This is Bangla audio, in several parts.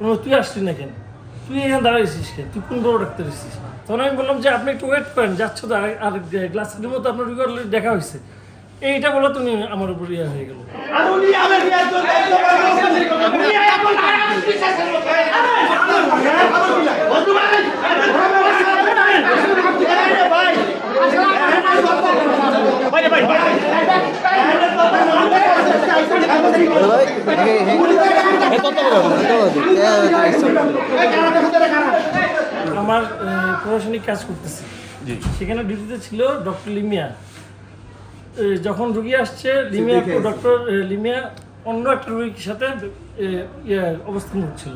তুই আসছিস না কেন? তুই এখানে দাঁড়াইছিস কেন? তুই কোন বড় ডাক্তার এসেছিস তখন আমি বললাম যে, আপনি একটু ওয়েট করেন, যাচ্ছ তো আর- গ্লাসের মতো আপনার already দেখা হয়েছে। এইটা বলে তুমি আমার উপর ইয়ে হয়ে গেল। আমার প্রশাসনিক কাজ করতেছি। সেখানে ডিউটিতে ছিল ডক্টর লিমিয়া। যখন রুগী আসছে লিমিয়া ডক্টর লিমিয়া অন্য একটা রুগীর সাথে ইয়ে, অবস্থান করছিল।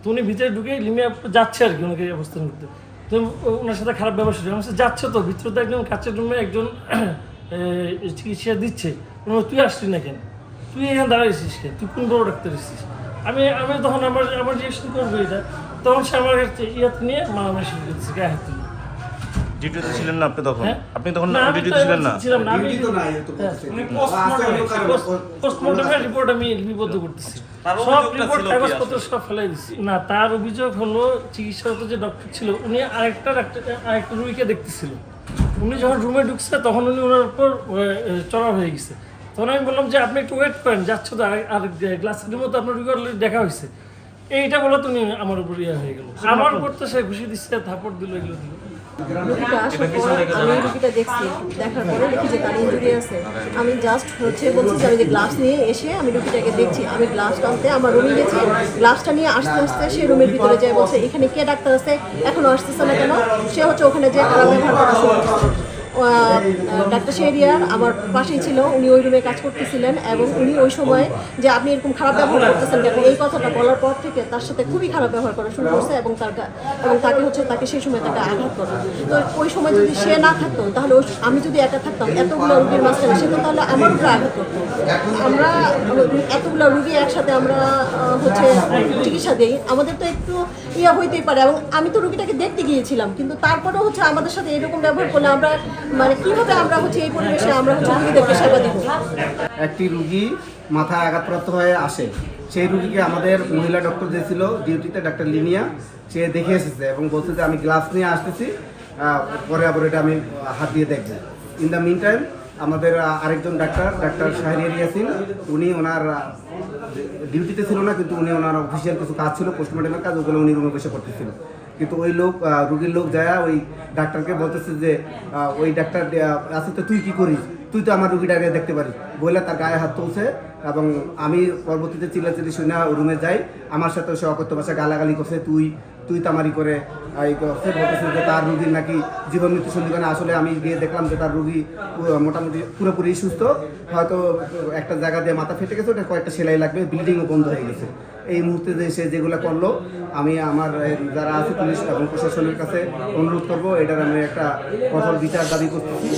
তো উনি ভিতরে ঢুকে লিমিয়া যাচ্ছে আর কি ওনাকে অবস্থান করতে। তো ওনার সাথে খারাপ শুরু আমার যাচ্ছে তো ভিতরে তো একজন কাছের রুমে একজন চিকিৎসা দিচ্ছে। তুই আসলি না কেন? তুই এখানে দাঁড়াইছিস কেন? তুই কোন বড় ডাক্তার এসেছিস আমি আমি তখন আমার আমার রিয়েকশন করব এটা। তখন সে আমার কাছে ইয়াতে নিয়ে মারামারি শুরু করছে গায়ে হাত তুলে। ডিউটিতে ছিলেন না আপনি তখন? হ্যাঁ? আপনি তখন না, ডিউটিতে ছিলেন না? ছিলাম না ডিউটি তো নাই, তো হ্যাঁ, বলছে। উনি আছে অন্য কারণে। পোস্টমর্টমের রিপোর্ট আমি লিপিবদ্ধ করতেছি। সব রিপোর্ট কাগজপত্র সব ফেলাই দিচ্ছি না তার অভিযোগ হলো চিকিৎসারত যে ডক্টর ছিল উনি আরেকটা ডাক্তার আরেকটা রুগীকে দেখতেছিল। উনি যখন রুমে ঢুকছে তখন উনি ওনার উপর চড়া হয়ে গেছে। তখন আমি বললাম যে আপনি একটু ওয়েট করেন যাচ্ছ তো আর- গ্লাসের মতো আপনার রুগী already দেখা হয়েছে। এইটা বলে তুমি আমার উপর ইয়ে হয়ে গেল। আমার উপর তো সে ঘুষি দিচ্ছে থাপড় দিল এগুলো দিল। দেখার পরে দেখি যে তার ইঞ্জুরি আছে। আমি জাস্ট হচ্ছে বলছি যে আমি যে গ্লাভস নিয়ে এসে আমি রুগীটাকে দেখছি। আমি আনতে আমার রুমে গেছি। গ্লাভসটা নিয়ে আসতে আসতে সে রুমের ভিতরে যায় বলছে এখানে কে ডাক্তার আছে? এখনও আসতেছে না কেন? সে হচ্ছে ওখানে যে ব্যবহার করা। আহ, ডাক্তার শেরিয়ার আমার পাশেই ছিল, উনি ওই রুমে কাজ করতেছিলেন এবং উনি ওই সময় যে আপনি এরকম খারাপ ব্যবহার করতেছেন কেন, এই কথাটা বলার পর থেকে তার সাথে খুবই খারাপ ব্যবহার করা শুরু করছে এবং তার এবং তাকে হচ্ছে তাকে সেই সময় তাকে আঘাত করা। তো ওই সময় যদি সে না থাকতো, তাহলে আমি যদি একা থাকতাম, এতগুলো রুগীর মাঝখানে সে তো তাহলে আমার উপরে আঘাত করতো। আমরা এতগুলো রুগী একসাথে আমরা হচ্ছে চিকিৎসা দিই, আমাদের তো একটু ইয়া হইতেই পারে এবং আমি তো রুগীটাকে দেখতে গিয়েছিলাম, কিন্তু তারপরেও হচ্ছে আমাদের সাথে এরকম ব্যবহার করলে আমরা মানে কীভাবে আমরা হচ্ছে এই পরিবেশে আমরা হচ্ছে সেবা দিব? একটি রুগী মাথায় আঘাতপ্রাপ্ত হয়ে আসে। সেই রুগীকে আমাদের মহিলা ডক্টর যে ছিল ডিউটিতে, ডাক্তার লিনিয়া। সে দেখে এসেছে এবং বলছে যে, আমি গ্লাস নিয়ে আসতেছি পরে আবার এটা আমি হাত দিয়ে দেখব। ইন দ্য মিন টাইম আমাদের আরেকজন ডাক্তার ডাক্তার শাহরিয়ার ইয়াসিন, উনি ওনার ডিউটিতে ছিল না, কিন্তু উনি ওনার অফিসিয়াল কিছু কাজ ছিল, পোস্টমর্টমের কাজ, ওগুলো উনি রুমে বসে করতেছিল। কিন্তু ওই লোক রোগীর লোক যায়, ওই ডাক্তারকে বলতেছে যে ওই ডাক্তার আছে তো, তুই কি করিস? তুই তো আমার রুগীটাকে দেখতে পারিস। বলে তার গায়ে হাত তুলছে এবং আমি পরবর্তীতে চিল্লাচিল্লি শুনে রুমে যাই। আমার সাথে সে অকথ্য ভাষা গালাগালি করছে, তুই তুই তামারি করে বলতেছে যে তার রুগীর নাকি জীবন মৃত্যু সন্ধিখানে আসলে আমি গিয়ে দেখলাম যে তার রুগী মোটামুটি পুরোপুরি সুস্থ। হয়তো একটা জায়গা দিয়ে মাথা ফেটে গেছে, ওটা কয়েকটা সেলাই লাগবে ব্লিডিংও বন্ধ হয়ে গেছে। এই মুহূর্তে যে সে যেগুলো করল, আমি আমার যারা আছে পুলিশ এবং প্রশাসনের কাছে অনুরোধ করব, এটার আমি একটা কঠোর বিচার দাবি করতেছি।